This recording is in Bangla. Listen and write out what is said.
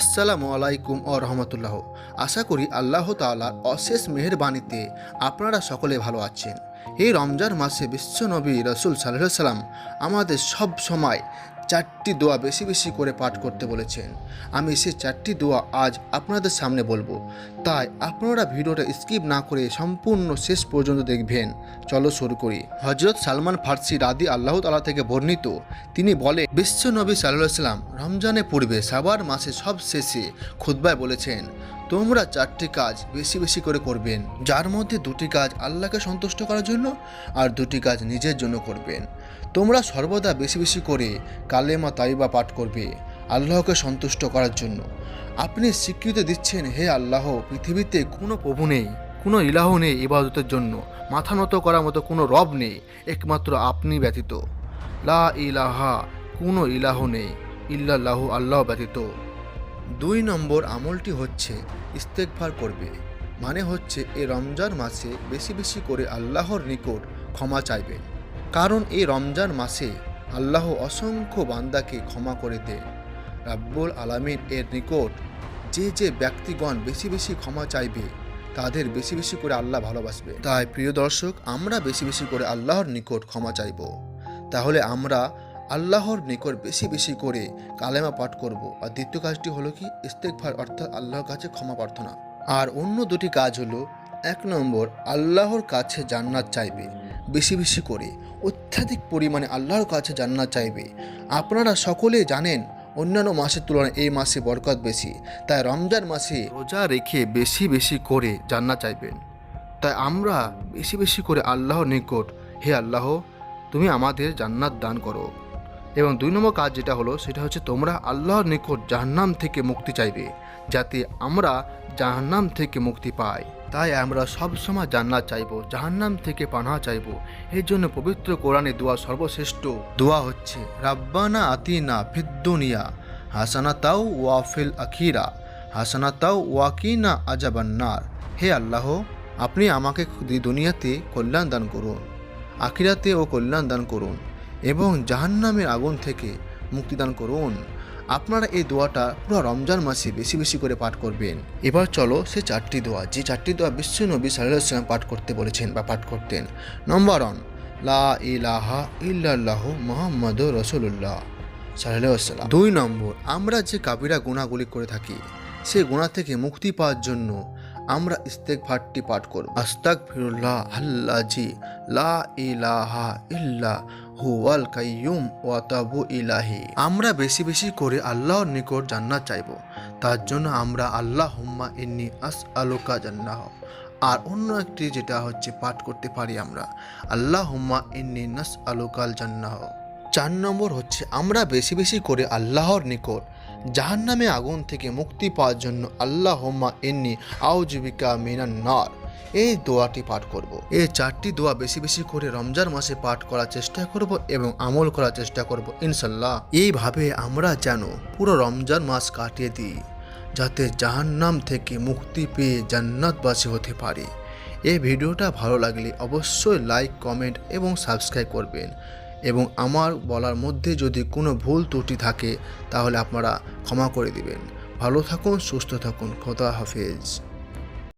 আসসালামু আলাইকুম ও রহমতুল্লাহ। আশা করি আল্লাহ তাআলার অশেষ মেহরবাণীতে আপনারা সকলে ভালো আছেন। এই রমজান মাসে বিশ্বনবী রসুল সাল্লাহ সাল্লাম আমাদের সব সময় চারটি দোয়া বেশি বেশি করে পাঠ করতে বলেছেন। আমি সেই চারটি দোয়া আজ আপনাদের সামনে বলব। তাই আপনারা ভিডিওটা স্কিপ না করে সম্পূর্ণ শেষ পর্যন্ত দেখবেন। চলো শুরু করি। হজরত সালমান ফার্সি রাদি আল্লাহ তালা থেকে বর্ণিত। তিনি বলে, বিশ্ব নবী সাল্লাম রমজানের পূর্বে সাবার মাসে সব শেষে খুতবায় বলেছেন, তোমরা চারটি কাজ বেশি বেশি করে করবেন। যার মধ্যে দুটি কাজ আল্লাহকে সন্তুষ্ট করার জন্য আর দুটি কাজ নিজের জন্য করবেন। তোমরা সর্বদা বেশি বেশি করে কালেমা তাইবা পাঠ করবে আল্লাহকে সন্তুষ্ট করার জন্য। আপনি স্বীকৃতি দিচ্ছেন, হে আল্লাহ, পৃথিবীতে কোনো প্রভু নেই, কোনো ইলাহ নেই ইবাদতের জন্য। মাথা নত করার মতো কোনো রব নেই, একমাত্র আপনি ব্যতীত। লা ইলাহা, কোনো ইলাহ নেই, ইল্লাল্লাহু আল্লাহ ব্যতীত। দুই নম্বর আমলটি হচ্ছে ইস্তেকভার করবে মানে হচ্ছে এ রমজান মাসে বেশি বেশি করে আল্লাহর নিকট ক্ষমা চাইবেন কারণ এই রমজান মাসে আল্লাহ অসংখ্য বান্দাকে ক্ষমা করে দেন রাব্বুল আলামিন এর নিকট যে যে ব্যক্তিগণ বেশি বেশি ক্ষমা চাইবে, তাদের বেশি বেশি করে আল্লাহ ভালোবাসবে। তাই প্রিয় দর্শক, আমরা বেশি বেশি করে আল্লাহর নিকট ক্ষমা চাইব। তাহলে আমরা আল্লাহর নিকট বেশি বেশি করে কালেমা পাঠ করব। আর দ্বিতীয় কাজটি হলো কি? ইস্তেকভার অর্থাৎ আল্লাহর কাছে ক্ষমা প্রার্থনা। আর অন্য দুটি কাজ হলো, এক নম্বর, আল্লাহর কাছে জান্নাত চাইবে। বেশি বেশি করে অত্যাধিক পরিমাণে আল্লাহর কাছে জান্নাত চাইবে। আপনারা সকলে জানেন, অন্যান্য মাসের তুলনায় এই মাসে বরকত বেশি, তাই রমজান মাসে রোজা রেখে বেশি বেশি করে জান্নাত চাইবেন। তাই আমরা বেশি বেশি করে আল্লাহর নিকট, হে আল্লাহ, তুমি আমাদের জান্নাত দান করো। এবং দুই নম্বর কাজ যেটা হলো, সেটা হচ্ছে তোমরা আল্লাহর নিকট জাহান্নাম থেকে মুক্তি চাইবে, যাতে আমরা জাহান্নাম থেকে মুক্তি পাই। তাই আমরা সবসময় জান্নাত চাইব, জাহান্নাম থেকে পানা চাইব। এর জন্য পবিত্র কোরআনে দোয়া সর্বশ্রেষ্ঠ। দোয়া হচ্ছে, রাব্বানা আতিনা ফিদ্দুনিয়া হাসানা তাও ওয়াফিল আখিরা হাসানা তাও ওয়াকিনা আজাবান্নার হে আল্লাহ, আপনি আমাকে দুনিয়াতে কল্যাণ দান করুন আখিরাতে ও কল্যাণ দান করুন এবং জাহান্নামের আগুন থেকে মুক্তিদান করুন। আপনারা এই দোয়াটা পুরো রমজান মাসে বেশি বেশি করে পাঠ করবেন। এবার চলো সে চারটি দোয়া, যে চারটি দোয়া বিশ্ব নবী সাল্লাম পাঠ করতে বলেছেন বা পাঠ করতেন। নম্বর ওয়ান লা ইলাহা ইল্লাল্লাহ মোহাম্মদ রসুল্লাহ সাল্লাম দুই নম্বর, আমরা যে কাবিরা গুণাগুলি করে থাকি সেই গুণা থেকে মুক্তি পাওয়ার জন্য আমরা ইস্তেক ভাটটি পাঠ করব। আস্তাক ফিরুল্লাহ আল্লাজি, লা ইলাহা ইল্লা হুয়াল কাইয়ুম ওয়াতাবু ইলাহি। আমরা বেশি বেশি করে আল্লাহর নিকট জান্নাত চাইব। তার জন্য আমরা আল্লাহ হুম্মা ইন্নি আস আলোকা জান্নাহ। আর অন্য একটি যেটা হচ্ছে পাঠ করতে পারি আমরা আল্লাহ হুম্মা ইন্নি নাস আলোকাল জান্নাহ। চার নম্বর হচ্ছে আমরা বেশি বেশি করে আল্লাহর নিকট জাহান্নামে আগুন থেকে মুক্তি পাওয়ার জন্য আল্লাহ হোম্মা এন্নি আউজীবিকা মিনান নার। এই দোয়াটি পাঠ করব। এই চারটি দোয়া বেশি বেশি করে রমজান মাসে পাঠ করার চেষ্টা করব এবং আমল করার চেষ্টা করব, ইনশাল্লাহ। এইভাবে আমরা যেন পুরো রমজান মাস কাটিয়ে দিই, যাতে জাহান্নাম থেকে মুক্তি পেয়ে জান্নাতবাসী হতে পারি। এই ভিডিওটা ভালো লাগলে অবশ্যই লাইক, কমেন্ট এবং সাবস্ক্রাইব করবেন। এবং আমার বলার মধ্যে যদি কোনো ভুল ত্রুটি থাকে, তাহলে আপনারা ক্ষমা করে দিবেন। ভালো থাকুন, সুস্থ থাকুন। খোদা হাফেজ।